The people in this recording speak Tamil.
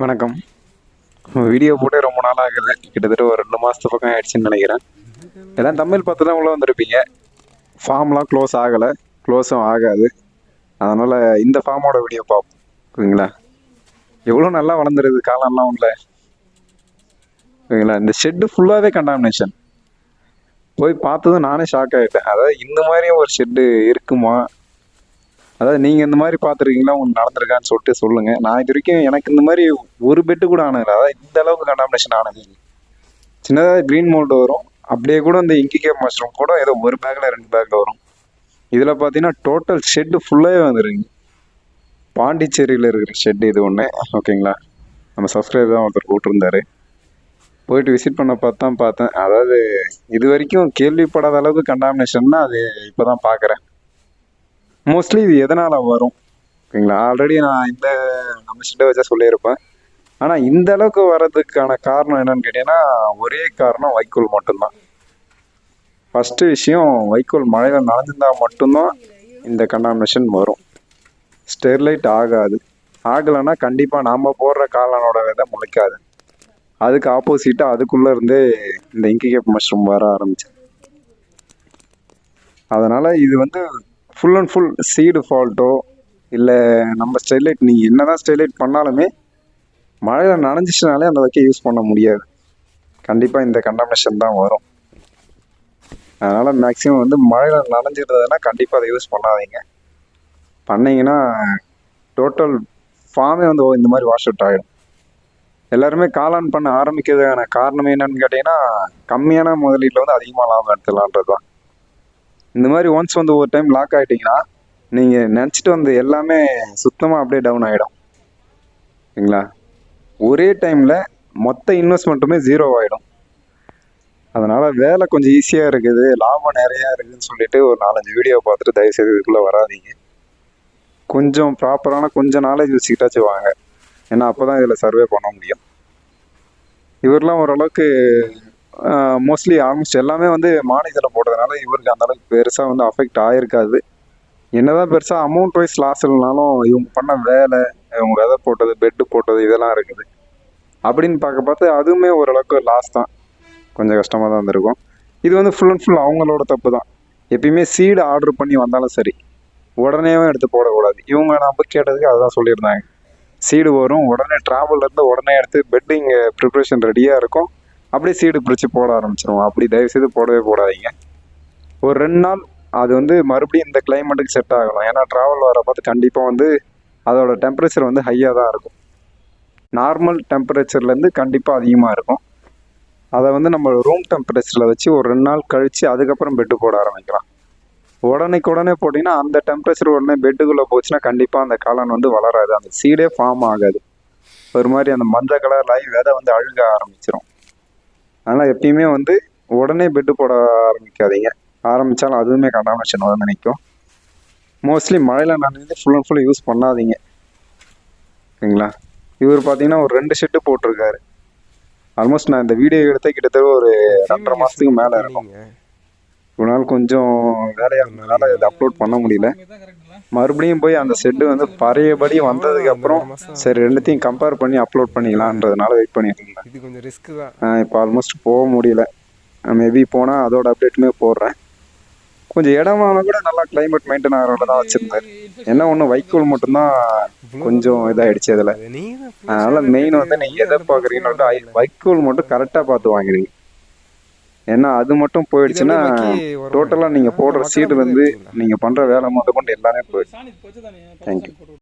வணக்கம். வீடியோ போட்டே ரொம்ப நாள் ஆகுது. கிட்டத்தட்ட ஒரு ரெண்டு மாதத்து பக்கம் ஆயிடுச்சுன்னு நினைக்கிறேன். எல்லாம் தமிழ் பார்த்து தான் உள்ளே வந்திருப்பீங்க. ஃபார்ம்லாம் க்ளோஸ் ஆகலை. க்ளோஸும் ஆகாது. அதனால் இந்த ஃபார்மோட வீடியோ பார்ப்போம். ஓகேங்களா எவ்வளோ நல்லா வளர்ந்துருது காலம்லாம் உள்ள ஓகேங்களா இந்த ஷெட்டு ஃபுல்லாகவே கண்டாமினேஷன் போய் பார்த்ததும் நானே ஷாக் ஆகிட்டேன் அதாவது இந்த மாதிரியும் ஒரு ஷெட்டு இருக்குமா? அதாவது நீங்கள் இந்த மாதிரி பார்த்துருக்கீங்களா? உங்களுக்கு நடந்திருக்கான்னு சொல்லிட்டு சொல்லுங்கள் நான் இது வரைக்கும் எனக்கு இந்த மாதிரி ஒரு பெட்டு கூட ஆனதில்லை அதாவது இந்த அளவுக்கு கண்டாமினேஷன் ஆனது இல்லை. சின்னதாக க்ரீன் மோல்டு வரும். அப்படியே கூட இந்த இங்கிகே மஷ்ரூம் கூட ஏதோ ஒரு பேக்கில் ரெண்டு பேக்கில் வரும். இதில் பார்த்தீங்கன்னா டோட்டல் ஷெட்டு ஃபுல்லாகவே வந்துருங்க. பாண்டிச்சேரியில் இருக்கிற ஷெட் இது ஒன்று ஓகேங்களா நம்ம சப்ஸ்கிரைபர் தான் ஒருத்தர் போட்டிருந்தாரு. போயிட்டு விசிட் பண்ண பார்த்து தான் பார்த்தேன். அதாவது இது வரைக்கும் கேள்விப்படாத அளவுக்கு கண்டாமினேஷன்னா அது இப்போ தான் பார்க்குறேன். மோஸ்ட்லி இது எதனால் வரும்? ஓகேங்களா? ஆல்ரெடி நான் இந்த நம்ம சிட்ட வச்சா சொல்லியிருப்பேன். ஆனால் இந்த அளவுக்கு வர்றதுக்கான காரணம் என்னன்னு கேட்டீங்கன்னா ஒரே காரணம் வைக்கோல் மட்டும்தான். ஃபஸ்ட்டு விஷயம் வைக்கோல் மழையில் நனைஞ்சிருந்தால் மட்டும்தான் இந்த கண்டாமினேஷன் வரும். ஸ்டெர்லைட் ஆகாது. ஆகலைன்னா கண்டிப்பாக நாம் போடுற காளானோட விதை முளைக்காது. அதுக்கு ஆப்போசிட்டாக அதுக்குள்ளே இருந்தே இந்த இங்கிகேப் மஷ்ரூம் வர ஆரம்பிச்சு அதனால் இது வந்து ஃபுல் அண்ட் ஃபுல் சீடு ஃபால்ட்டோ இல்லை நம்ம ஸ்டெர்லைட் நீங்கள் என்ன தான் ஸ்டெர்லைட் பண்ணாலுமே மழையில் நனைஞ்சிச்சுனாலே அந்த வைக்க யூஸ் பண்ண முடியாது. கண்டிப்பாக இந்த கண்டாமினேஷன் தான் வரும். அதனால் மேக்ஸிமம் வந்து மழையில் நனைஞ்சிருந்ததுன்னா கண்டிப்பாக அதை யூஸ் பண்ணாதீங்க. பண்ணிங்கன்னா டோட்டல் ஃபார்மே வந்து இந்த மாதிரி வாஷ் அவுட் ஆகிடும் எல்லாருமே காளான் பண்ண ஆரம்பிக்கிறதுக்கான காரணம் என்னன்னு கேட்டிங்கன்னா கம்மியான முதலீட்டில் வந்து அதிகமாக லாபம் எடுத்துடலான்றது தான் இந்த மாதிரி ஒன்ஸ் வந்து ஒரு டைம் லாக் ஆகிட்டிங்கன்னா நீங்கள் நினச்சிட்டு வந்து எல்லாமே சுத்தமாக அப்படியே டவுன் ஆகிடும் சரிங்களா? ஒரே டைமில் மொத்த இன்வெஸ்ட்மெண்ட்டுமே ஜீரோ ஆகிடும் அதனால் வேலை கொஞ்சம் ஈஸியாக இருக்குது லாபம் நிறையா இருக்குதுன்னு சொல்லிட்டு ஒரு நாலஞ்சு வீடியோ பார்த்துட்டு தயவுசெய்து இதுக்குள்ளே வராதீங்க. கொஞ்சம் ப்ராப்பரான கொஞ்சம் நாலேஜ் வச்சுக்கிட்டாச்சும் வாங்க. ஏன்னா அப்போ தான் இதில் சர்வே பண்ண முடியும். இவரெலாம் ஓரளவுக்கு மோஸ்ட்லி ஆல்மோஸ்ட் எல்லாமே வந்து மானியத்தில் போடுறதுனால இவருக்கு அந்த அளவுக்கு பெருசாக வந்து அஃபெக்ட் ஆகிருக்காது என்னதான் பெருசாக அமௌண்ட் வைஸ் லாஸ் இல்லைனாலும் இவங்க பண்ண வேலை இவங்க விதை போட்டது பெட்டு போட்டது இதெல்லாம் இருக்குது. அப்படின்னு பார்க்க பார்த்து அதுவுமே ஓரளவுக்கு லாஸ் தான். கொஞ்சம் கஷ்டமாக தான் இருந்திருக்கும். இது வந்து ஃபுல் அண்ட் ஃபுல் அவங்களோட தப்பு தான். எப்பயுமே சீடு ஆர்டர் பண்ணி வந்தாலும் சரி உடனேவும் எடுத்து போடக்கூடாது. இவங்க நம்ம கேட்டதுக்கு அதுதான் சொல்லியிருந்தாங்க. சீடு வரும் உடனே ட்ராவல்லேருந்து உடனே எடுத்து பெட்டு இங்கே ப்ரிப்ரேஷன் ரெடியாக இருக்கும். அப்படியே சீடு பிடிச்சி போட ஆரம்பிச்சிருவோம். அப்படி தயவுசெய்து போடவே போடாதீங்க. ஒரு ரெண்டு நாள் அது வந்து மறுபடியும் இந்த கிளைமேட்டுக்கு செட் ஆகணும் ஏன்னா ட்ராவல் வர பார்த்து கண்டிப்பாக வந்து அதோட டெம்பரேச்சர் வந்து ஹையாக தான் இருக்கும். நார்மல் டெம்பரேச்சர்லேருந்து கண்டிப்பாக அதிகமாக இருக்கும். அதை வந்து நம்ம ரூம் டெம்பரேச்சரில் வச்சு ஒரு ரெண்டு நாள் கழித்து அதுக்கப்புறம் பெட்டு போட ஆரம்பிக்கலாம். உடனேக்கு உடனே போட்டிங்கன்னா அந்த டெம்பரேச்சர் உடனே பெட்டுக்குள்ளே போச்சுன்னா கண்டிப்பாக அந்த காளான் வந்து வளராது. அந்த சீடே ஃபார்ம் ஆகாது. ஒரு மாதிரி அந்த மஞ்சள் கலர் ஆகி விதை வந்து அழுக ஆரம்பிச்சிடும் அதனால் எப்பயுமே வந்து உடனே பெட்டு போட ஆரம்பிக்காதீங்க. ஆரம்பித்தாலும் அதுவுமே கண்டாமினேஷன் வந்து நிற்கும் மோஸ்ட்லி மழையில் நனைஞ்சு ஃபுல் அண்ட் ஃபுல் யூஸ் பண்ணாதீங்க. ஓகேங்களா இவர் பார்த்தீங்கன்னா ஒரு ரெண்டு ஷெட்டு போட்டிருக்காரு. ஆல்மோஸ்ட் நான் இந்த வீடியோ எடுத்த கிட்டத்தட்ட ஒரு ரெண்டரை மாதத்துக்கு மேலே இருக்கும். ஒரு நாள் கொஞ்சம் வேலையாக இருந்ததுனால இதை அப்லோட் பண்ண முடியல. மறுபடியும் போய் அந்த செட்டு வந்து பழையபடி வந்ததுக்கு அப்புறம் சரி ரெண்டுத்தையும் கம்பேர் பண்ணி அப்லோட் பண்ணிக்கலான்றதுனால வெயிட் பண்ணிட்டு இருந்தேன் இது கொஞ்சம் ரிஸ்க் தான். இப்போ ஆல்மோஸ்ட் போக முடியல. மேபி போனால் அதோட அப்டேட்டுமே போடுறேன். கொஞ்சம் இடமான கூட நல்லா கிளைமேட் மெயின்டைன் ஆகிறவங்க தான் வச்சுருந்தாரு என்ன ஒன்று வைக்கோல் மட்டும்தான் கொஞ்சம் இதாகிடுச்சு அதில் அதனால மெயின் வந்து நீங்கள் எதை பார்க்குறீங்கன்னு வைக்கோல் மட்டும் கரெக்டாக பார்த்து வாங்குறீங்க ஏன்னா அது மட்டும் போயிடுச்சுன்னா டோட்டலாக நீங்கள் போடுற சீடு வந்து. நீங்கள் பண்ணுற வேலை முதல் கொண்டு எல்லாமே போயிடுச்சு. சாணி